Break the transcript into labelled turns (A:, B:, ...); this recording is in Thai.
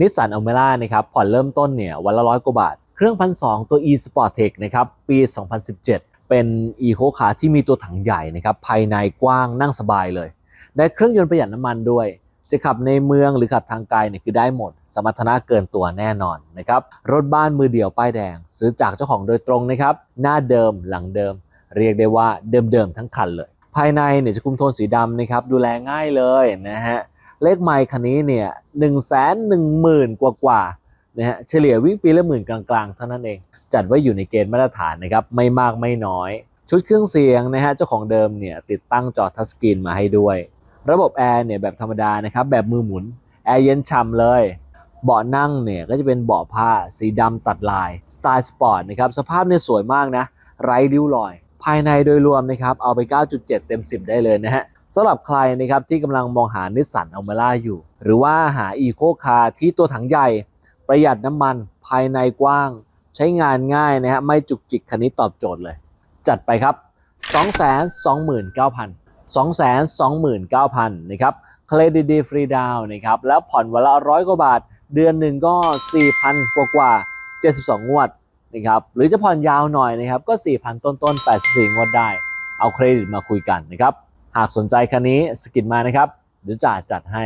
A: นิสสันอเมร่านะครับผ่อนเริ่มต้นเนี่ยวันละร้อยกว่าบาท เครื่องพันสตัว e sport tech นะครับปี 2017 เป็น e c o car ที่มีตัวถังใหญ่นะครับภายในกว้างนั่งสบายเลย ได้เครื่องยนต์ประหยัดน้ำมันด้วย จะขับในเมืองหรือขับทางไกลเนี่ยคือได้หมด สมรรถนะเกินตัวแน่นอนนะครับรถบ้านมือเดี่ยวป้ายแดง ซื้อจากเจ้าของโดยตรงนะครับหน้าเดิมหลังเดิม เรียกได้ว่าเดิมๆทั้งคันเลย ภายในเนี่ยจะคุมโทนสีดำนะครับดูแลง่ายเลยนะฮะ เลขไมล์คันนี้เนี่ยหนึ่งแสนหนึ่งหมื่นกว่ากว่านะฮะเฉลี่ยวิ่งปีละหมื่นกลางๆ เท่านั้นเอง จัดไว้อยู่ในเกณฑ์มาตรฐานนะครับ ไม่มากไม่น้อย ชุดเครื่องเสียงนะฮะเจ้าของเดิมเนี่ยติดตั้งจอทัชสกรีนมาให้ด้วย ระบบแอร์เนี่ยแบบธรรมดานะครับแบบมือหมุนแอร์เย็นฉ่ำเลยเบาะนั่งเนี่ยก็จะเป็นเบาะผ้าสีดำตัดลายสไตล์สปอร์ตนะครับสภาพเนี่ยสวยมากนะไร้ริ้วรอย ภายในโดยรวมนะครับเอาไป 9.7 เต็ม 10 ได้เลยนะฮะ สำหรับใครนะครับที่กำลังมองหานิสสันอัลเมร่าอยู่ หรือว่าหาอีโคคาร์ที่ตัวถังใหญ่ ประหยัดน้ำมันภายในกว้าง ใช้งานง่ายนะฮะไม่จุกจิกคันนี้ตอบโจทย์เลย จัดไปครับ 229,000 229,000นะครับเครดิตดีฟรีดาวนะครับ แล้วผ่อนวันละร้อยกว่าบาท เดือนหนึ่งก็ 4,000 กว่ากว่า 72 งวดนะครับ หรือจะผ่อนยาวหน่อยนะครับ ก็ 4,000 ต้นต้นๆ84 งวดได้ เอาเครดิตมาคุยกันนะครับ หากสนใจคันนี้สกิดมานะครับเดี๋ยวจ่าจัดให้